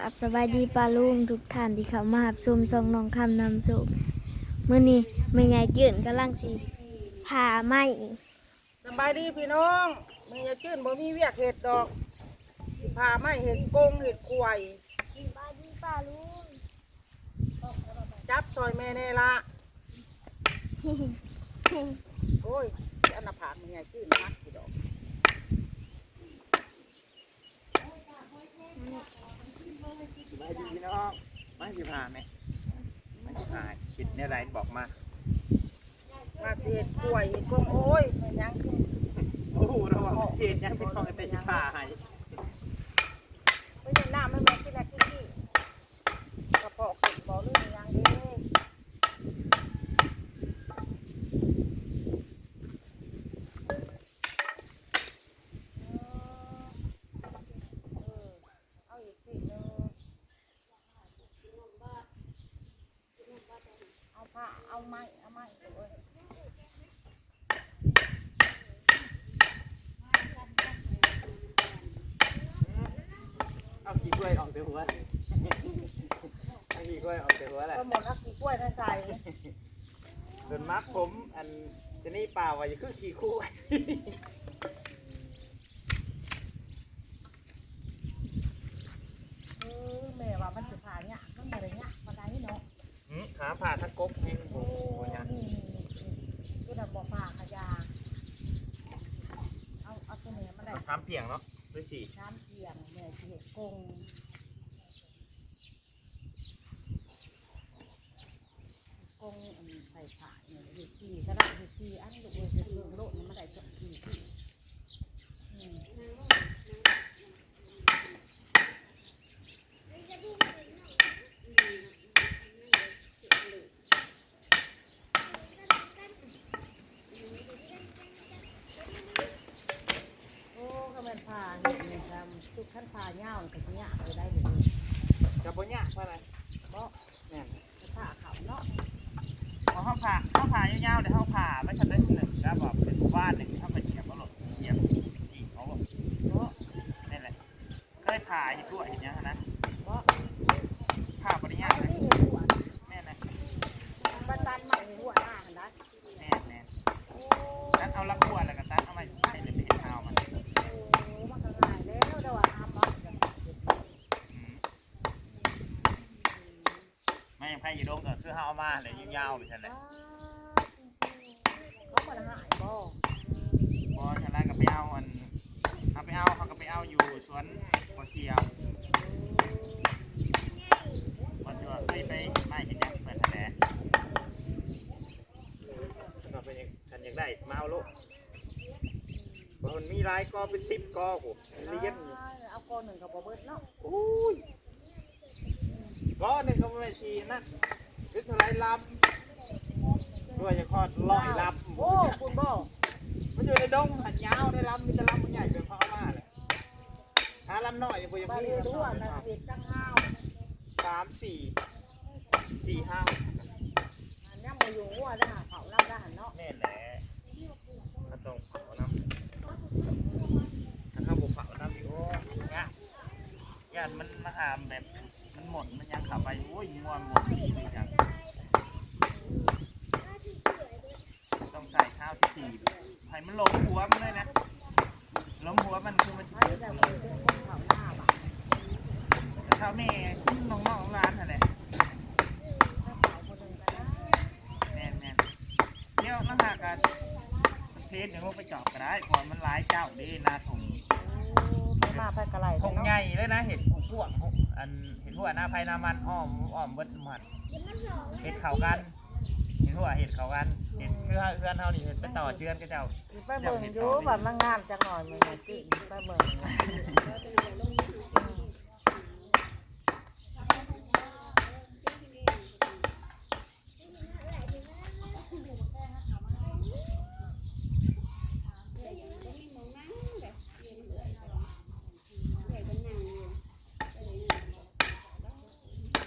ครับสบายดีปลาลุงทุกท่านที่เข้ามาหับชมซองน้องคำนำสุขมื่อนี้แม่ยายจื่นกำลังสิผ่าไหมสบายดีพี่น้องมีอย่าจื้นบ่มีเวียกเห็ดดอกสิพาไม่เห็ดกงเห็ดกล้วยสบายดีปลาลุงจับซอยแม่แน่ละโอ้ยอันหน้าผากมันใหญ่จื้นนักกี่ดอกส บายดีพี่น้องมาสิพาไหมมาสิพาคิดเนี่ยไรบอกมามาสิเห็ดกล้วยเห็ดกงโอ้ยมันยังโอ้โหเราบอกเชียนยังเป็นของแต่สิพาให้ ไม่ใช่น้ำไม่แม่กินอะไรกินที่กระเพาะขึ้นบ่เรื่องยังเด้เออเอาอีกสิหนึ่ง เอา ผ้าเอาไม้เอาไม้เดี๋ยวเอ้ยเอาขี้กล้วยออกแต่หัวเอาขี้กล้วยออกแต่หัวแหละก็หมดนักกี่กล้วยได้ใส่ส่วนมักผมอันจะนี่ป่าว่าจะคือขี้คู่เออแม่ว่ามันจะผ่าเนี่ยมันอะไรเนี่ยมันได้เนาะ หืมขาผ่าทั้งกบแห้งโอ้โอ้โหเนี่ยนี่นี่อแบบบ่ผ่าขยาเอาเอาตัวนี้มาได้เอาสามเปียงเนาะด้วยสี่น้ำเกียงแม่สิเห็ดกงกงอันใส่ผ่าเนี่ยเห็ดที่ก็ได้เห็ดที่อันลูกเอ้ยเห็ดเรื่องโลกนี่มันได้จังที่ที่อืม โอ้ก็แมัน ผ่าเนี่ยครับทุกขั้นผ่าเง่ากับเนี้ยไปได้เลยจะบ่ยากเท่าไหร่เพราะเน่ยผ่าเขาเนาะเอาเข้าผ่าเข้าผ่ายาวๆเดี๋ยวเข้าผ่าไม่ชันได้หนึ่งแล้วบอกเป็นหมู่บ้านหนึ่งเข้าไปเหยียบก็หลดเหยียบจริงๆเขาบอกเพราะนี่ยแหละเคยผ่าเห็นด้วยเห็นยังนะเพราะ ผ่าปริญญา อัน เลย นี้เห็ดหัว แม่นนะ บันตันใหม่หัวหน้าหันได้ แน่นแน่น โอ้ ตัดเอาละกัวแล้วก็ตัดเอามาใส่เลยไปเห็นเท้ามัน โหมันก็ง่ายแล้วเดี๋ยวว่าทำเนาะ อืมไม่ยังไพ่อยู่ดงก็คือเฮาเอามาเล ยยาวๆไปซั่นแหละเขามันหายบ่บ่ฉะนั้นก็ไปเอาอันเอาไปเอาเขาก็ไปเอาอยู่สวนบ่เชียวบ่จะว่าเคยไปไม่เห็นยังเปิดแถลงก็เป็นอย่างคันอยากได้มาเอาโลกบ่มันมีหลายกอเป็น10กอโหเรียนอยู่เอาก้อนหนึ่งกับบ่เบิดเนาะโอ้ยกอหนึงก็บ่แม่นสินั่นคือเท่าไหรลำ ด้วยจะคลอดร้อยลำโอ้คุณบ่มันอยู่ในดงหันยาวได้ลำมีแต่ลำมันใหญ่เกินพอเอามาเลยหาลำน้อยยังบ่ยังบามีเรียลำรู้น้อว่ายนะเนาะเห็ดจังห้าวสามสี่สี่ห้าอันนี้มาอยู่หัวได้หาเผาน้ำได้หันเนาะแน่แหละถ้าต้องเผาน้ำถ้าเข้าบุเผาน้ำอีกโอ้ยากยากมันมาหามแบบมันหมดมันยังขับไปโอ้ยมัวหมดทีเลยจังต้องใส่ข้าวที่ สี่ให้มันลงหัวมันเลยนะล้มหัวมันคือมันจะให้เกิดแต่เลคนยเป็นคนเผาหน้าบ่ะข้าวแม่น้องๆร้านอะไรถ้าเผาคนหนึ่งก็ได้แน่นแน่นเดี๋ยวน้ำหากันเพจอย่างลงไปเจอบก็ได้เพราะมันหลายเจ้าเดีนาถงไปมาไปกระไรถงใหญ่เลยนะเห็ดพวกพวกอันเห็ดพวกหน้าไผ่หน้ามันอ้อมอ้อมเบิดหมัดเห็ดเข่ากัน เห็ดพวกเห็ดเข่ากันเห็ดคือเพื่อนเท่านี้เห็ดไปต่อเชือนก็เจ้าไปเบิ่งอยู่แบบมันงามจังหน่อยมันไงสิไปเบิ่ง嗯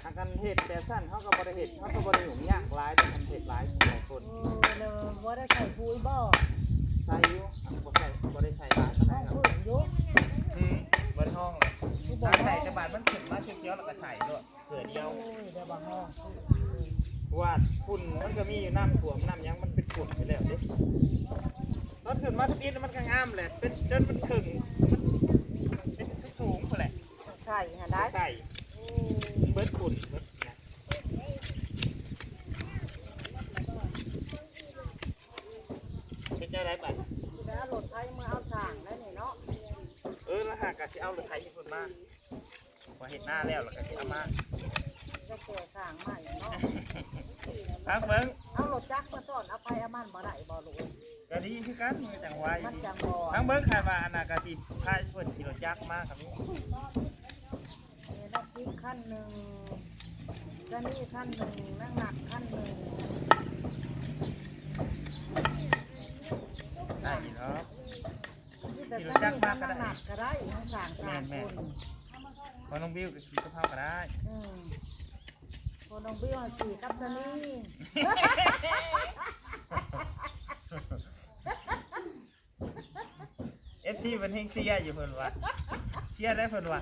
ทางกันเห็ดแบบสั้นเขาก็บริเห็ดเขาก็บริหุ่มยากหลายแต่กันเห็ดหลายหลายคนเออเลยว่าได้ใส่ปุ๋ยบ่ใส่อยู่อันบ่ใส่บ่ได้ใส่หลายเท่าไหต้ร่องครับพึ่งอยู่อืมบบนห้องเลยถ้าใส่จะบาดมันขึ้นมาเคี้ยวๆแล้วก็ใส่ด้วยเผื่อเดียว โอ้ยได้บางห้องเพราะว่าฝุ่นมันก็มีอยู่น้ำท่วมน้ำหยังมันเป็นฝุ่นไปแล้วเด้ตอนขึ้นมาทุกทีมันก็งามแหละ เป็นจนมันขึงมันเป็นสูงๆไปแหละใส่ฮะได้ใส่เบิดฝุ่นเบิด นะเป็นยังไงบัดแล้วรถไทยมือเอาสั่งได้นี่เนาะเออแล้วหากกะสิเอารถไถญี่ปุ่นมาพอเห็นหน้าแล้วแล้วก็สิเอามาจะแก่สั่งใหม่เนาะพักเบิ่งเอารถจักรมาซ่อนเอาไปเอามันบ่ได้บ่ลูกก็ดีคือกันมือจังหวะอมัยู่นดีจังบ่พักเบิ่งคาดว่าอนาคตสิพาเพิ่นขี่รถจักรมาครับนี่นี่นักจิ๊กขั้นหนึ่งจะนี่ขั้นหนึ่งนั่งหนักขั้นหนึ่ง ได้เนาะ ที่ แต่จะนี่ขั้นนั่งหนักก็ได้ทั้งสั่งสามคนพอน้องบิวก็ขี่กระเพราก็ได้อืมคนน้องเบี้ยวสี่กับจะนี่เอฟซีเป็นเฮงเซียอยู่เพิ่นว่าเชียร์ได้เพิ่นว่า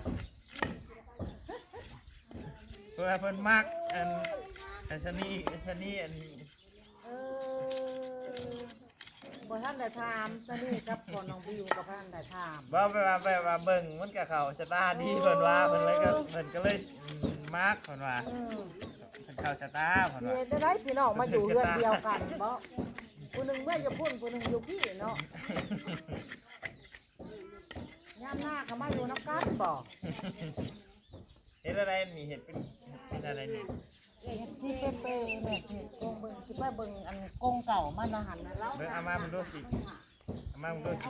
เพิ่นว่าเพิ่นมักอันอันชะนีอันชะนีอัน เออบ่ ท่านได้ถามจะนี่กับคนน้องบิวกับท่านได้ถามบ่ไปว่าไปว่าเบิ่งมันก็เข้าชะตาดีเพิ่นว่าเพิ่นเลยก็เพิ่นก็เลยอืมมักเพิ่นว่าอืมเพิ่นเข้าชะตาเพิ่นเฮ็ว่าดได้ไรพี่น้องมาอยู่เรือนเดียวกันบ่ผู้หนึ่งเมื่อจะพุ่นผู้หนึ่งอยู่พี่เนาะย่ามหน้าเขามาอยู่น้ำกันบ่เฮ็ดอะไรนี่เฮ็ดเป็นเฮ็ดอะไรนี่ เฮ็ดที่เป๊ะๆเนี่ยที่กงเบิ่ง คิดว่าเบิ่งอันกงเก่ามันอาหารนะแล้ว เบิ่งเอามามันดูสิเอามามันดูสิ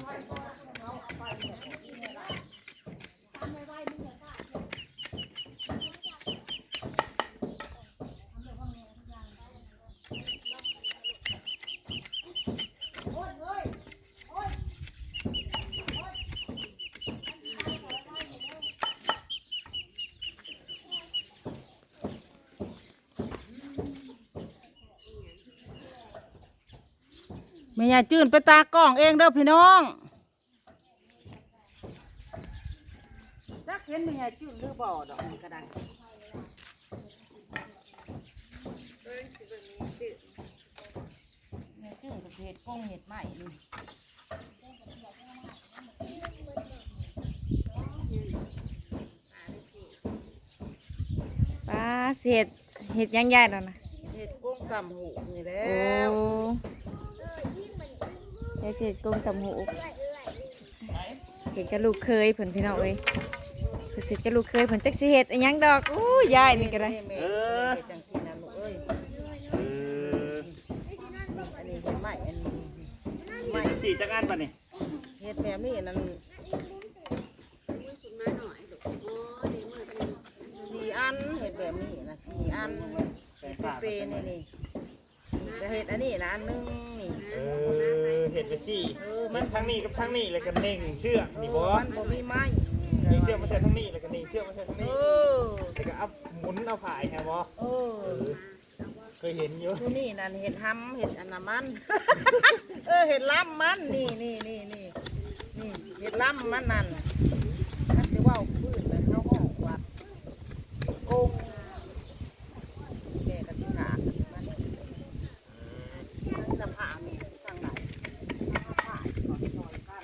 แม่ยายจื้นไปตากล้องเองเด้อพี่น้องจักเห็นแม่ยายจื้นหรือบ่ดอกนี่ก็ได้แม่จื้นกับเห็ดกงเห็ดใหม่นี่ป้าเสียดเห็ดยังยายแล้วนะเห็ดกงกำหูนี่แหล้โอ้วยายเสียดกงตำหูเห็ดกระลูกเคยเพิ่นพี่น้องเอ้ยเพิ่นเสียดกระลูกเคยเพิ่นจักสิเฮ็ดอิหยังดอกอู้ยายนี่ก็ได้แม่เห็ดจังสีนะลูกเอ้ยเอออันนี้เห็ดใหม่อันนี้เฮ็ดสี่จักอันปะนี่เห็ดแบบนี้นั่นสี่อันเห็ดแบบนี้นะสี่อันแปเปรย์นี่นี่จะเห็ดอันนี้นะอันหนึงนี่ เออเห็ดไปสี่เออมัมันนทั้งนี้กับทั้งนี้เลยกันเน่งเชือกนี่บ่มันบ่มีไม้เน่งเชือกมาใส่ทั้งนี้แล้วก็เน่งเชือกมาใส่ทั้งเอนี้อแล้วก็เอาหมุนเอาผายแฮะบ่เออเคยเห็นอยู่ตัวนี้นั่นเห็ดห้ำเห็ดอันน้ำมัน เออเห็ดล้ำมันนี่นี่นี่นี่นี่เห็ดล้ำมันนั่นถ้าจะว่าพืชเลยเขาห้องว่าโกงแกกระสิขาดมันมันจะผ่ามีทางไหนผ่าก่อนหน่อยกัน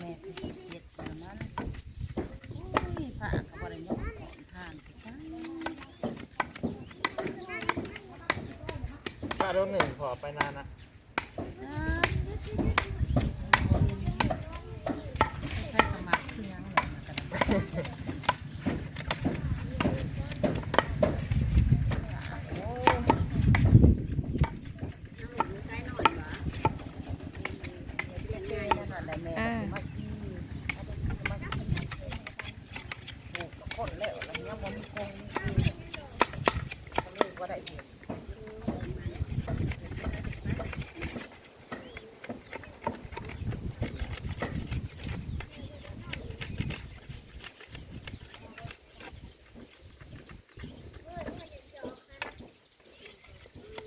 แม่สิเฮ็ดอันนั้นอุ้ยผ่าก็บ่ได้ยกของทานซะ ป้าหนึ่งขอไปนานนะใช้สมัครคืองเหรอกันโอ้ยแม่อ่ามากินมากินก็มีคงมีคือก็เลยบ่ได้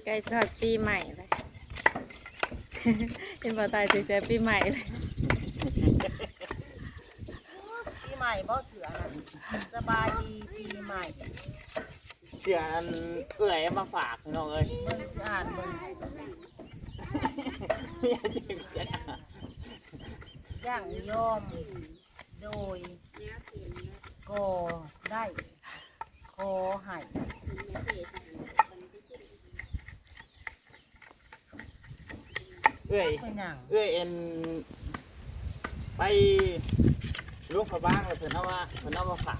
ล้ทอดปีใหม่เลยเป็นบ่ตายถึงแต่ปีใหม่เลยปีใหม่บ่เสือนะสบายดีปีใหม่เสียอันเอื่อยเอามาฝากพี่น้องเอ้ยเบิ่งสิอ่านเบิ่งอย่าจริงจังย่างยอม โดยก็ได้ขอให้ เอื่อยเป็นหยังเอ้ยเอ็นไปลูกพระบ้างเลยเพิ่นเอาว่าเพิ่นเอามาฝาก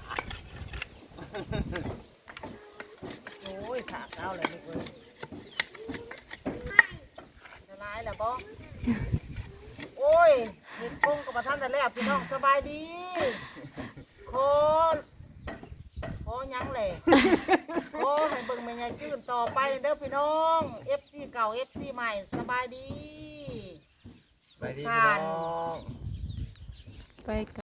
โอ้ยถากเอาเลยลูกเอ้ยจะร้ายแล้วบ่โอ้ยเห็ดปงกับประท่านแต่แรกพี่น้องสบายดีขอขอหยังแหละโอ้ให้เบิ่งแม่ยายจื้นต่อไปเด้อพี่น้อง FC เก่า FC ใหม่สบายดี ไปดีพี่น้อง ไป